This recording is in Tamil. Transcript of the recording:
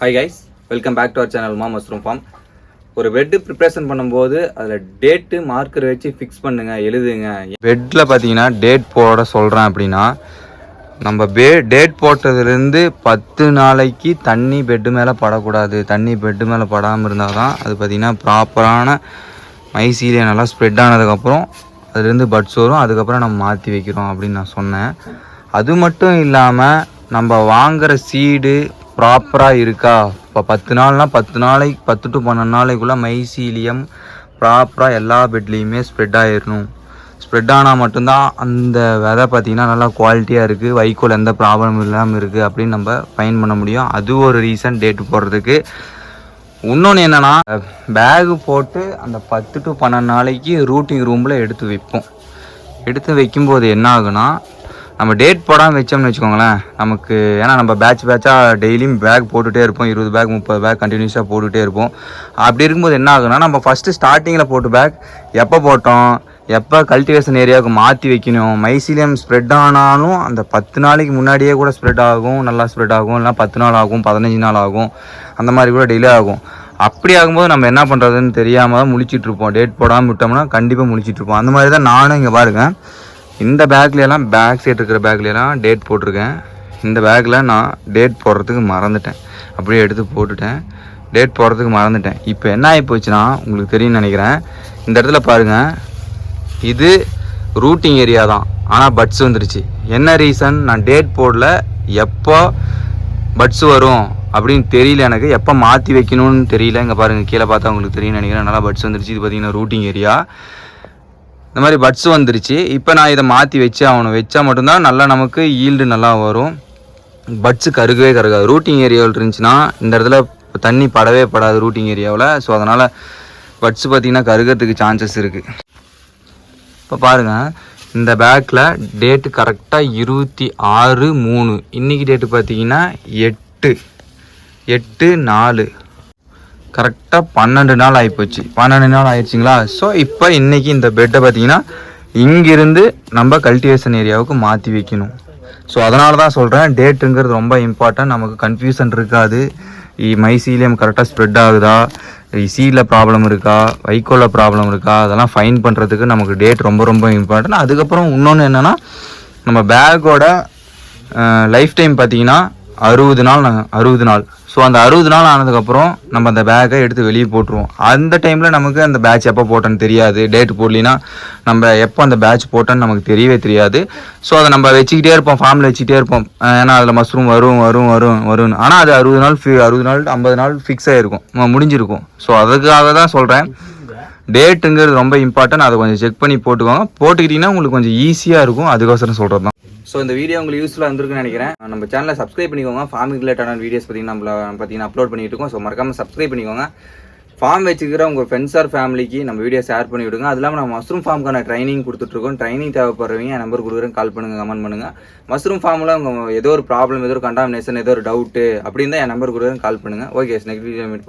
Hi guys welcome back to our channel மா மஸ்ரூம் ஃபார்ம் ஒரு பெட்டு ப்ரிப்ரேஷன் பண்ணும்போது அதில் டேட்டு மார்க்கர் வச்சு ஃபிக்ஸ் பண்ணுங்க எழுதுங்க. பெட்டில் பார்த்தீங்கன்னா டேட் போட சொல்கிறேன் அப்படின்னா நம்ம பே டேட் போட்டதுலேருந்து பத்து நாளைக்கு தண்ணி பெட்டு மேலே படக்கூடாது. தண்ணி பெட்டு மேலே படாமல் இருந்தால் தான் அது பார்த்திங்கன்னா ப்ராப்பரான மைசீலியா நல்லா ஸ்ப்ரெட் ஆனதுக்கப்புறம் அதுலேருந்து பட்ஸ் வரும். அதுக்கப்புறம் நம்ம மாற்றி வைக்கிறோம் அப்படின்னு நான் சொன்னேன். அது மட்டும் இல்லாமல் நம்ம வாங்குகிற சீடு ப்ராப்பராக இருக்கா? இப்போ பத்து நாள்னால் பத்து நாளைக்கு பத்து டு பன்னெண்டு நாளைக்குள்ளே மைசீலியம் ப்ராப்பராக எல்லா பெட்லேயுமே ஸ்ப்ரெட் ஆயிடணும் ஸ்ப்ரெட் ஆனால் மட்டும்தான் அந்த விதை பார்த்திங்கன்னா நல்லா குவாலிட்டியாக இருக்குது வைக்கோல் எந்த ப்ராப்ளம் இல்லாமல் இருக்குது அப்படின்னு நம்ம ஃபைன் பண்ண முடியும். அது ஒரு ரீசன் டேட்டு போடுறதுக்கு. இன்னொன்று என்னென்னா பேகு போட்டு அந்த பத்து டு பன்னெண்டு நாளைக்கு ரூட்டிங் ரூமில் எடுத்து வைப்போம். எடுத்து வைக்கும்போது என்ன ஆகுனா நம்ம டேட் போடாமல் வச்சோம்னு வச்சுக்கோங்களேன் நமக்கு ஏன்னா நம்ம பேட்ச் பேட்சாக டெய்லியும் பேக் போட்டுகிட்டே இருப்போம் இருபது பேக் முப்பது பேக் கண்டினியூஸாக போட்டுகிட்டே இருப்போம். அப்படி இருக்கும்போது என்ன ஆகுனா நம்ம ஃபஸ்ட்டு ஸ்டார்டிங்கில் போட்டு பேக் எப்போ போட்டோம் எப்போ கல்டிவேஷன் ஏரியாவுக்கு மாற்றி வைக்கணும் மைசீலியம் ஸ்ப்ரெட் ஆனாலும் அந்த பத்து நாளைக்கு முன்னாடியே கூட ஸ்ப்ரெட் ஆகும் நல்லா ஸ்ப்ரெட் ஆகும் இல்லைனா பத்து நாள் ஆகும் பதினஞ்சு நாள் ஆகும் அந்த மாதிரி கூட டிலே ஆகும். அப்படி ஆகும்போது நம்ம என்ன பண்ணுறதுன்னு தெரியாமல் தான் முழிச்சிட்ருப்போம் டேட் போடாமல் விட்டோம்னா கண்டிப்பாக முழிச்சிட்டு இருப்போம். அந்த மாதிரி தான் நானும் இங்கே பாருங்க. இந்த பேக்லையெல்லாம் பேக் சைட் இருக்கிற பேக்லையெல்லாம் டேட் போட்டிருக்கேன். இந்த பேக்கில் நான் டேட் போடுறதுக்கு மறந்துட்டேன். அப்படியே எடுத்து போட்டுட்டேன். டேட் போடுறதுக்கு மறந்துட்டேன். இப்போ என்ன ஆகி போச்சுன்னா உங்களுக்கு தெரியும்னு நினைக்கிறேன். இந்த இடத்துல பாருங்கள் இது ரூட்டிங் ஏரியா தான். ஆனால் பட்ஸ் வந்துருச்சு. என்ன ரீசன் நான் டேட் போடல. எப்போ பட்ஸ் வரும் அப்படின்னு தெரியல எனக்கு. எப்போ மாற்றி வைக்கணும்னு தெரியல. இங்கே பாருங்கள் கீழே பார்த்தா உங்களுக்கு தெரியும்னு நினைக்கிறேன். நல்லா பட்ஸ் வந்துருச்சு. இது பார்த்திங்கன்னா ரூட்டிங் ஏரியா இந்த மாதிரி பட்ஸ் வந்துருச்சு. இப்போ நான் இதை மாற்றி வச்சு ஆகணும். வச்சா மட்டும்தான் நல்லா நமக்கு ஈல்டு நல்லா வரும். பட்ஸு கருகவே கருகாது. ரூட்டிங் ஏரியாவில் இருந்துச்சுன்னா இந்த இடத்துல தண்ணி படவே படாது ரூட்டிங் ஏரியாவில் ஸோ அதனால் பட்ஸ் பார்த்திங்கன்னா கருகிறதுக்கு சான்சஸ் இருக்குது இப்போ பாருங்கள் இந்த பேக்கில் டேட்டு கரெக்டாக இருபத்தி ஆறு மூணு. இன்றைக்கி டேட்டு பார்த்தீங்கன்னா எட்டு. எட்டு நாலு. கரெக்டாக பன்னெண்டு நாள் ஆகிப்போச்சு பன்னெண்டு நாள் ஆயிடுச்சிங்களா? ஸோ இப்போ இன்றைக்கி இந்த பெட்டை பார்த்தீங்கன்னா இங்கிருந்து நம்ம கல்டிவேஷன் ஏரியாவுக்கு மாற்றி வைக்கணும். ஸோ அதனால தான் சொல்கிறேன் டேட்டுங்கிறது ரொம்ப இம்பார்ட்டன்ட் நமக்கு கன்ஃபியூஷன் இருக்காது. மைசீலியம் கரெக்டாக ஸ்ப்ரெட் ஆகுதா? சீடில் ப்ராப்ளம் இருக்கா? வைக்கோலில் ப்ராப்ளம் இருக்கா? அதெல்லாம் ஃபைன் பண்ணுறதுக்கு நமக்கு டேட் ரொம்ப ரொம்ப இம்பார்ட்டன்ட் அதுக்கப்புறம் இன்னொன்று என்னென்னா நம்ம பேக்கோட லைஃப் டைம் பார்த்தீங்கன்னா அறுபது நாள் நாங்கள் அறுபது நாள். ஸோ அந்த அறுபது நாள் ஆனதுக்கப்புறம் நம்ம அந்த பேக்கை எடுத்து வெளியே போட்டுருவோம். அந்த டைமில் நமக்கு அந்த பேட்ச் எப்போ போட்டோன்னு தெரியாது. டேட் போடலினா நம்ம எப்போ அந்த பேட்ச் போட்டோன்னு நமக்கு தெரியவே தெரியாது. ஸோ அதை நம்ம வச்சுக்கிட்டே இருப்போம் ஃபார்மில் வச்சுக்கிட்டே இருப்போம். ஏன்னா அதில் மஷ்ரூம் வரும் வரும் வரும் வரும் ஆனால் அது அறுபது நாள் ஃபி அறுபது நாள் ஐம்பது நாள் ஃபிக்ஸ் ஆகிருக்கும் முடிஞ்சிருக்கும். ஸோ அதுக்காக தான் சொல்கிறேன் டேட்டுங்கிறது ரொம்ப இம்பார்ட்டன்ட் அதை கொஞ்சம் செக் பண்ணி போட்டுக்கோங்க. போட்டுக்கிட்டிங்கன்னா உங்களுக்கு கொஞ்சம் ஈஸியாக இருக்கும். அதுக்கோசரம் சொல்கிறது தான் ஸோ இந்த வீடியோ உங்களுக்கு யூஸ்ஃபுல்லாக இருந்திருக்குன்னு நினைக்கிறேன். நம்ம சேனலை சப்ஸ்கிரைப் பண்ணிக்கோங்க. ஃபார்மிங் ரிலேட்டடான வீடியோஸ் பார்த்தீங்கன்னா நம்மள பார்த்தீங்கன்னா அப்லோட் பண்ணிட்டு இருக்கோம். ஸோ மறக்காமல் சப்ஸ்கிரைப் பண்ணிக்கோங்க. ஃபார்ம் வச்சுக்கிற உங்கள் ஃப்ரெண்ட்ஸ் ஆர் ஃபேமிலிக்கு நம்ம வீடியோ ஷேர் பண்ணி விடுங்க. அது இல்லாமல் நம்ம மஷ்ரூம் ஃபார்முக்கான ட்ரைனிங் கொடுத்துட்ருக்கோம். ட்ரைனிங் தேவைப்படுறவங்க என் நம்பர் கொடுக்குறேன். கால் பண்ணுங்கள் கமெண்ட் பண்ணுங்கள் மஷ்ரூம் ஃபார்மில் உங்கள் ஏதோ ஒரு ப்ராப்ளம் ஏதோ ஒரு கண்டாமினேஷன் ஏதோ ஒரு டவுட்டு அப்படின்னு தான் என் நம்பர் கொடுக்குறேன். கால் பண்ணுங்கள் ஓகே நெக்ஸ்ட் வீடியோ மீட்